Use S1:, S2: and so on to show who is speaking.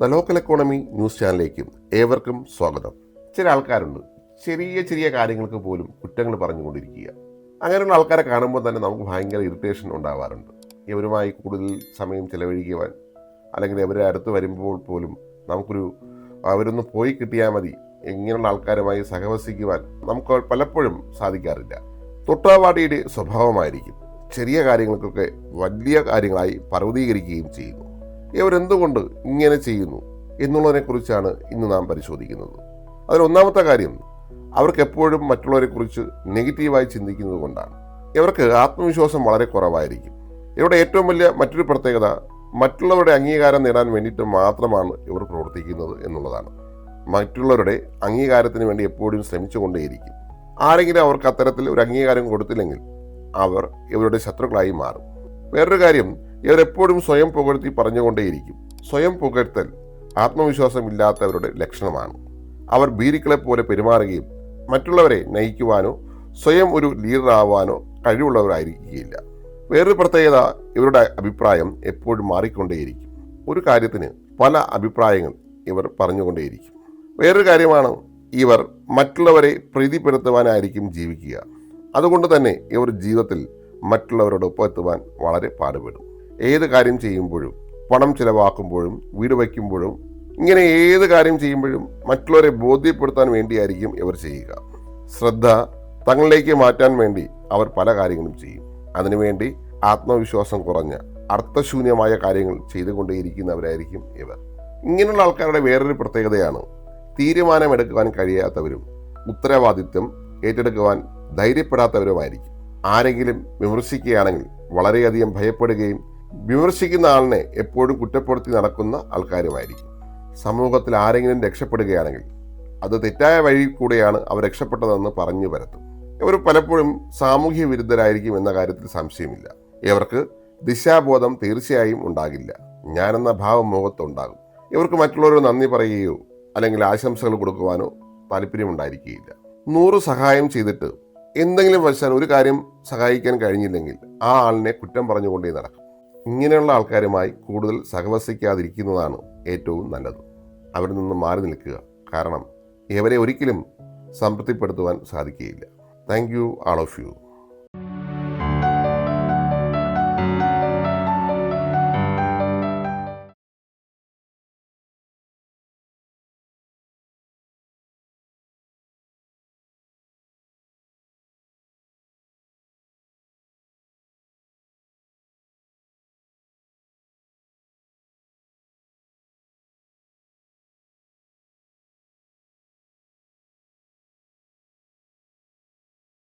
S1: The local economy news ചാനലിലേക്കും ഏവർക്കും സ്വാഗതം. ചില ആൾക്കാരുണ്ട്. ചെറിയ ചെറിയ കാര്യങ്ങൾക്ക് പോലും കുറ്റങ്ങൾ പറഞ്ഞുകൊണ്ടിരിക്കുക. അങ്ങനെയുള്ള ആൾക്കാരെ കാണുമ്പോൾ തന്നെ നമുക്ക് ഭയങ്കര ഇറിറ്റേഷൻ ഉണ്ടാവാറുണ്ട്. ഇവരുമായി കൂടുതൽ സമയം ചെലവഴിക്കുവാൻ അല്ലെങ്കിൽ ഇവരെ അടുത്ത് വരുമ്പോൾ പോലും നമുക്കൊരു അവരൊന്ന് പോയി കിട്ടിയാൽ മതി. ഇങ്ങനെയുള്ള ആൾക്കാരുമായി സഹവസിക്കുവാൻ നമുക്ക് പലപ്പോഴും സാധിക്കാറില്ല. തൊട്ടാവാടിയുടെ സ്വഭാവമായിരിക്കും. ചെറിയ കാര്യങ്ങൾക്കൊക്കെ വലിയ കാര്യങ്ങളായി പർവതീകരിക്കുകയും ചെയ്യുന്നു. ഇവരെന്തുകൊണ്ട് ഇങ്ങനെ ചെയ്യുന്നു എന്നുള്ളതിനെക്കുറിച്ചാണ് ഇന്ന് നാം പരിശോധിക്കുന്നത്. അതിലൊന്നാമത്തെ കാര്യം അവർക്ക് എപ്പോഴും മറ്റുള്ളവരെക്കുറിച്ച് നെഗറ്റീവായി ചിന്തിക്കുന്നത് കൊണ്ടാണ്. ഇവർക്ക് ആത്മവിശ്വാസം വളരെ കുറവായിരിക്കും. ഇവരുടെ ഏറ്റവും വലിയ മറ്റൊരു പ്രത്യേകത മറ്റുള്ളവരുടെ അംഗീകാരം നേടാൻ വേണ്ടിയിട്ട് മാത്രമാണ് ഇവർ പ്രവർത്തിക്കുന്നത് എന്നുള്ളതാണ്. മറ്റുള്ളവരുടെ അംഗീകാരത്തിന് വേണ്ടി എപ്പോഴും ശ്രമിച്ചുകൊണ്ടേയിരിക്കും. ആരെങ്കിലും അവർക്ക് അത്തരത്തിൽ ഒരു അംഗീകാരം കൊടുത്തില്ലെങ്കിൽ അവർ ഇവരുടെ ശത്രുക്കളായി മാറും. വേറൊരു കാര്യം ഇവരെപ്പോഴും സ്വയം പുകഴ്ത്തി പറഞ്ഞുകൊണ്ടേയിരിക്കും. സ്വയം പുകഴ്ത്തൽ ആത്മവിശ്വാസമില്ലാത്തവരുടെ ലക്ഷണമാണ്. അവർ ഭീരുക്കളെ പോലെ പെരുമാറുകയും മറ്റുള്ളവരെ നയിക്കുവാനോ സ്വയം ഒരു ലീഡറാവാനോ കഴിവുള്ളവരായിരിക്കുകയില്ല. വേറൊരു പ്രത്യേകത ഇവരുടെ അഭിപ്രായം എപ്പോഴും മാറിക്കൊണ്ടേയിരിക്കും. ഒരു കാര്യത്തിന് പല അഭിപ്രായങ്ങൾ ഇവർ പറഞ്ഞുകൊണ്ടേയിരിക്കും. വേറൊരു കാര്യമാണ് ഇവർ മറ്റുള്ളവരെ പ്രീതിപ്പെടുത്തുവാനായിരിക്കും ജീവിക്കുക. അതുകൊണ്ട് തന്നെ ഇവർ ജീവിതത്തിൽ മറ്റുള്ളവരോടൊപ്പം എത്തുവാൻ വളരെ പാടുപെടും. ഏത് കാര്യം ചെയ്യുമ്പോഴും പണം ചിലവാക്കുമ്പോഴും വീട് വയ്ക്കുമ്പോഴും ഇങ്ങനെ ഏത് കാര്യം ചെയ്യുമ്പോഴും മറ്റുള്ളവരെ ബോധ്യപ്പെടുത്താൻ വേണ്ടിയായിരിക്കും ഇവർ ചെയ്യുക. ശ്രദ്ധ തങ്ങളിലേക്ക് മാറ്റാൻ വേണ്ടി അവർ പല കാര്യങ്ങളും ചെയ്യും. അതിനുവേണ്ടി ആത്മവിശ്വാസം കുറഞ്ഞ അർത്ഥശൂന്യമായ കാര്യങ്ങൾ ചെയ്തുകൊണ്ടേയിരിക്കുന്നവരായിരിക്കും ഇവർ. ഇങ്ങനെയുള്ള ആൾക്കാരുടെ വേറൊരു പ്രത്യേകതയാണ് തീരുമാനമെടുക്കുവാൻ കഴിയാത്തവരും ഉത്തരവാദിത്വം ഏറ്റെടുക്കുവാൻ ധൈര്യപ്പെടാത്തവരുമായിരിക്കും. ആരെങ്കിലും വിമർശിക്കുകയാണെങ്കിൽ വളരെയധികം ഭയപ്പെടുകയും വിമർശിക്കുന്ന ആളിനെ എപ്പോഴും കുറ്റപ്പെടുത്തി നടക്കുന്ന ആൾക്കാരുമായിരിക്കും. സമൂഹത്തിൽ ആരെങ്കിലും രക്ഷപ്പെടുകയാണെങ്കിൽ അത് തെറ്റായ വഴി കൂടെയാണ് അവർ രക്ഷപ്പെട്ടതെന്ന് പറഞ്ഞു വരത്തും ഇവർ പലപ്പോഴും സാമൂഹ്യ വിരുദ്ധരായിരിക്കും എന്ന കാര്യത്തിൽ സംശയമില്ല. ഇവർക്ക് ദിശാബോധം തീർച്ചയായും ഉണ്ടാകില്ല. ഞാനെന്ന ഭാവം മുഖത്തുണ്ടാകും. ഇവർക്ക് മറ്റുള്ളവരോട് നന്ദി പറയുകയോ അല്ലെങ്കിൽ ആശംസകൾ കൊടുക്കുവാനോ താല്പര്യമുണ്ടായിരിക്കുകയില്ല. നൂറ് സഹായം ചെയ്തിട്ട് എന്തെങ്കിലും വശാൽ ഒരു കാര്യം സഹായിക്കാൻ കഴിഞ്ഞില്ലെങ്കിൽ ആ ആളിനെ കുറ്റം പറഞ്ഞുകൊണ്ടേ നടക്കും. ഇങ്ങനെയുള്ള ആൾക്കാരുമായി കൂടുതൽ സഹവസിക്കാതിരിക്കുന്നതാണ് ഏറ്റവും നല്ലത്. അവരിൽ നിന്ന് മാറി നിൽക്കുക. കാരണം ഇവരെ ഒരിക്കലും സംതൃപ്തിപ്പെടുത്തുവാൻ സാധിക്കുകയില്ല. Thank you all of you.